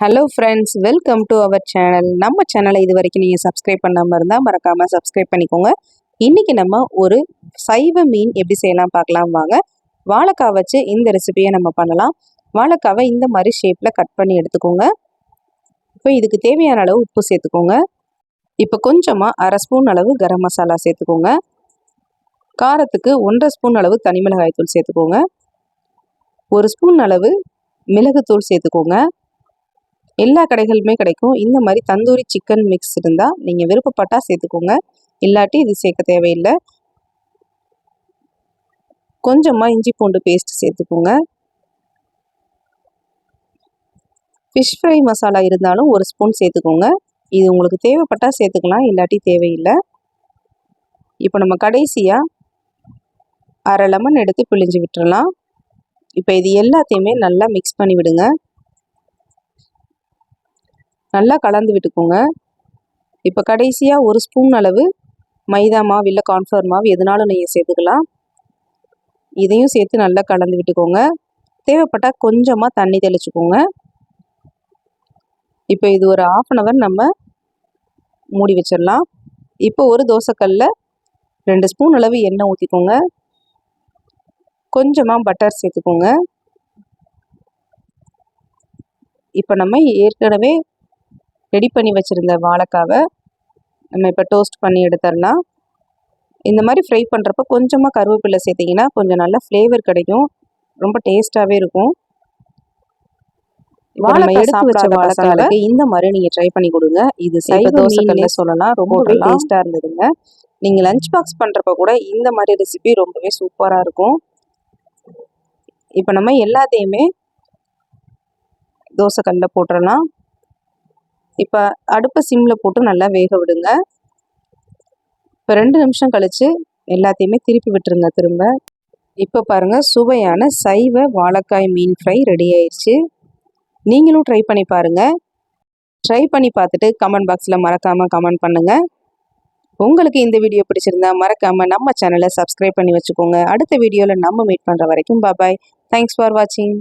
Hello friends welcome to our channel நம்ம சேனலை இது வரைக்கும் நீங்கள் சப்ஸ்கிரைப் பண்ணாமல் இருந்தால் மறக்காமல் சப்ஸ்கிரைப் பண்ணிக்கோங்க. இன்றைக்கி நம்ம ஒரு சைவ மீன் எப்படி செய்யலாம் பார்க்கலாம் வாங்க. வாழைக்காய் வச்சு இந்த ரெசிபியை நம்ம பண்ணலாம். வாழைக்காவை இந்த மாதிரி ஷேப்பில் கட் பண்ணி எடுத்துக்கோங்க. இப்போ இதுக்கு தேவையான அளவு உப்பு சேர்த்துக்கோங்க. இப்போ கொஞ்சமாக அரை ஸ்பூன் அளவு கரம் மசாலா சேர்த்துக்கோங்க. காரத்துக்கு ஒன்றரை ஸ்பூன் அளவு தனி மிளகாய் தூள் சேர்த்துக்கோங்க. ஒரு ஸ்பூன் அளவு மிளகுத்தூள் சேர்த்துக்கோங்க. எல்லா கடைகளுமே கிடைக்கும். இந்த மாதிரி தந்தூரி சிக்கன் மிக்ஸ் இருந்தால் நீங்கள் விருப்பப்பட்டால் சேர்த்துக்கோங்க. இல்லாட்டி இது சேர்க்க தேவையில்லை. கொஞ்சமாக இஞ்சி பூண்டு பேஸ்ட் சேர்த்துக்கோங்க. ஃபிஷ் ஃப்ரை மசாலா இருந்தாலும் ஒரு ஸ்பூன் சேர்த்துக்கோங்க. இது உங்களுக்கு தேவைப்பட்டால் சேர்த்துக்கலாம் இல்லாட்டி தேவையில்லை. இப்போ நம்ம கடைசியாக அரை லெமன் எடுத்து பிழிஞ்சு விட்டுறலாம். இப்போ இது எல்லாத்தையுமே நல்லா மிக்ஸ் பண்ணி விடுங்க. நல்லா கலந்து விட்டுக்கோங்க. இப்போ கடைசியாக ஒரு ஸ்பூன் அளவு மைதா மாவு இல்லை கார்ன்ஃப்ளவர் மாவு எதுனாலும் நீங்கள் சேர்த்துக்கலாம். இதையும் சேர்த்து நல்லா கலந்து விட்டுக்கோங்க. தேவைப்பட்டால் கொஞ்சமாக தண்ணி தெளிச்சுக்கோங்க. இப்போ இது ஒரு ஆஃப் அன் ஹவர் நம்ம மூடி வச்சிடலாம். இப்போ ஒரு தோசைக்கல்லில் ரெண்டு ஸ்பூன் அளவு எண்ணெய் ஊற்றிக்கோங்க கொஞ்சமாக பட்டர் சேர்த்துக்கோங்க. இப்போ நம்ம ஏற்கனவே ரெடி பண்ணி வச்சுருந்த வாழைக்காவை நம்ம இப்போ டோஸ்ட் பண்ணி எடுத்துடலாம். இந்த மாதிரி ஃப்ரை பண்ணுறப்ப கொஞ்சமாக கருவேப்பிலை சேர்த்திங்கன்னா கொஞ்சம் நல்லா ஃப்ளேவர் கிடைக்கும். ரொம்ப டேஸ்ட்டாகவே இருக்கும். வாழைக்காவுக்கு இந்த மாதிரி நீங்கள் ட்ரை பண்ணி கொடுங்க. இது சைவ தோசைக்கல்ல சொல்லலாம். ரொம்பவே டேஸ்ட்டாக இருந்ததுங்க. நீங்கள் லஞ்ச் பாக்ஸ் பண்ணுறப்ப கூட இந்த மாதிரி ரெசிபி ரொம்பவே சூப்பராக இருக்கும். இப்போ நம்ம எல்லாத்தையுமே தோசைக்கல்லில் போட்டுடலாம். இப்போ அடுப்பை சிம்மில் போட்டு நல்லா வேக விடுங்க. இப்போ ரெண்டு நிமிஷம் கழித்து எல்லாத்தையுமே திருப்பி விட்டுருங்க திரும்ப. இப்போ பாருங்கள் சுவையான சைவ வாழைக்காய் மீன் ஃப்ரை ரெடி ஆயிடுச்சு நீங்களும் ட்ரை பண்ணி பாருங்கள் ட்ரை பண்ணி பார்த்துட்டு கமெண்ட் பாக்ஸில் மறக்காமல் கமெண்ட் பண்ணுங்கள் உங்களுக்கு இந்த வீடியோ பிடிச்சிருந்தா மறக்காமல் நம்ம சேனலை சப்ஸ்கிரைப் பண்ணி வச்சுக்கோங்க. அடுத்த வீடியோவில் நம்ம மீட் பண்ணுற வரைக்கும் பாபாய் தேங்க்ஸ் ஃபார் வாட்சிங்